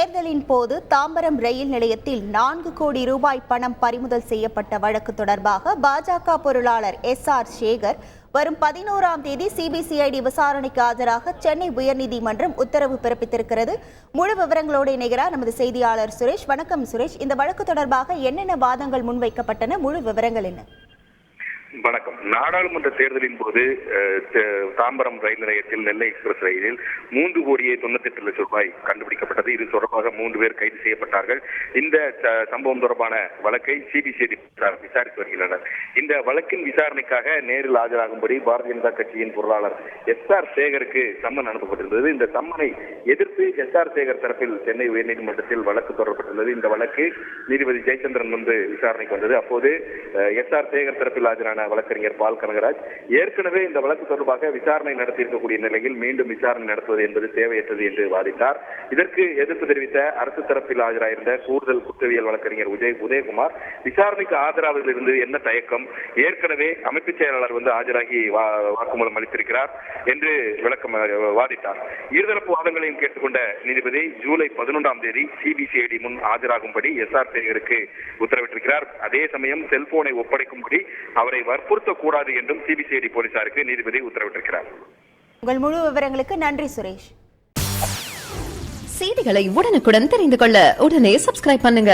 தேர்தலின் போது தாம்பரம் ரயில் நிலையத்தில் நான்கு கோடி ரூபாய் பணம் பறிமுதல் செய்யப்பட்ட வழக்கு தொடர்பாக பாஜக பொருளாளர் எஸ் ஆர் சேகர் வரும் பதினோராம் தேதி சிபிசிஐடி விசாரணைக்கு ஆஜராக சென்னை உயர்நீதிமன்றம் உத்தரவு பிறப்பித்திருக்கிறது. முழு விவரங்களோடு இணைகிறார் நமது செய்தியாளர் சுரேஷ். வணக்கம் சுரேஷ். இந்த வழக்கு தொடர்பாக என்னென்ன வாதங்கள் முன்வைக்கப்பட்டன? முழு விவரங்கள் என்ன? வணக்கம். நாடாளுமன்ற தேர்தலின் போது தாம்பரம் ரயில் நிலையத்தில் நெல்லை எக்ஸ்பிரஸ் ரயிலில் மூன்று கோடியே தொண்ணூத்தி எட்டு லட்சம் ரூபாய் கண்டுபிடிக்கப்பட்டது. இது தொடர்பாக மூன்று பேர் கைது செய்யப்பட்டார்கள். இந்த சம்பவம் தொடர்பான வழக்கை சிபிசிஐடி விசாரித்து வருகின்றனர். இந்த வழக்கின் விசாரணைக்காக நேரில் ஆஜராகும்படி பாரதிய ஜனதா கட்சியின் பொருளாளர் எஸ் ஆர் சேகருக்கு சம்மன் அனுப்பப்பட்டிருந்தது. இந்த சம்மனை எதிர்த்து எஸ் ஆர் சேகர் தரப்பில் சென்னை உயர்நீதிமன்றத்தில் வழக்கு தொடரப்பட்டுள்ளது இந்த வழக்கு நீதிபதி ஜெயச்சந்திரன் வந்து விசாரணைக்கு வந்தது. அப்போது எஸ் ஆர் சேகர் தரப்பில் ஆஜரான வழக்கறிஞர் பால் கனகராஜ். ஏற்கனவே இந்த வழக்கு தொடர்பாக விசாரணை நடத்தியிருக்கக்கூடிய நிலையில் மீண்டும் விசாரணை நடத்துவது என்பது தேவையற்றது என்று வாதிட்டார். இதற்கு எதிர்ப்பு தெரிவித்த அரசு தரப்பில் ஆஜராயிருந்த கூடுதல் குற்றவியல் வழக்கறிஞர் உதய உதயகுமார் விசாரணைக்கு ஆஜராவதில் இருந்து என்ன தயக்கம்? ஏற்கனவே அமைப்பு செயலாளர் வந்து ஆஜராகி வாக்குமூலம் அளித்திருக்கிறார் என்று விளக்கம் வாதிட்டார். இருதரப்பு வாதங்களையும் கேட்டுக்கொண்ட நீதிபதி ஜூலை பதினொன்றாம் தேதி சிபிசிஐடி முன் ஆஜராகும்படி எஸ் ஆர் உத்தரவிட்டிருக்கிறார். அதே சமயம் செல்போனை ஒப்படைக்கும்படி அவரை வற்புறுத்தக்கூடாது என்றும் சிபிசிஐடி போலீசாருக்கு நீதிபதி உத்தரவிட்டிருக்கிறார். உங்கள் முழு விவரங்களுக்கு நன்றி சுரேஷ். செய்திகளை உடனுக்குடன் தெரிந்து கொள்ள உடனே சப்ஸ்கிரைப் பண்ணுங்க.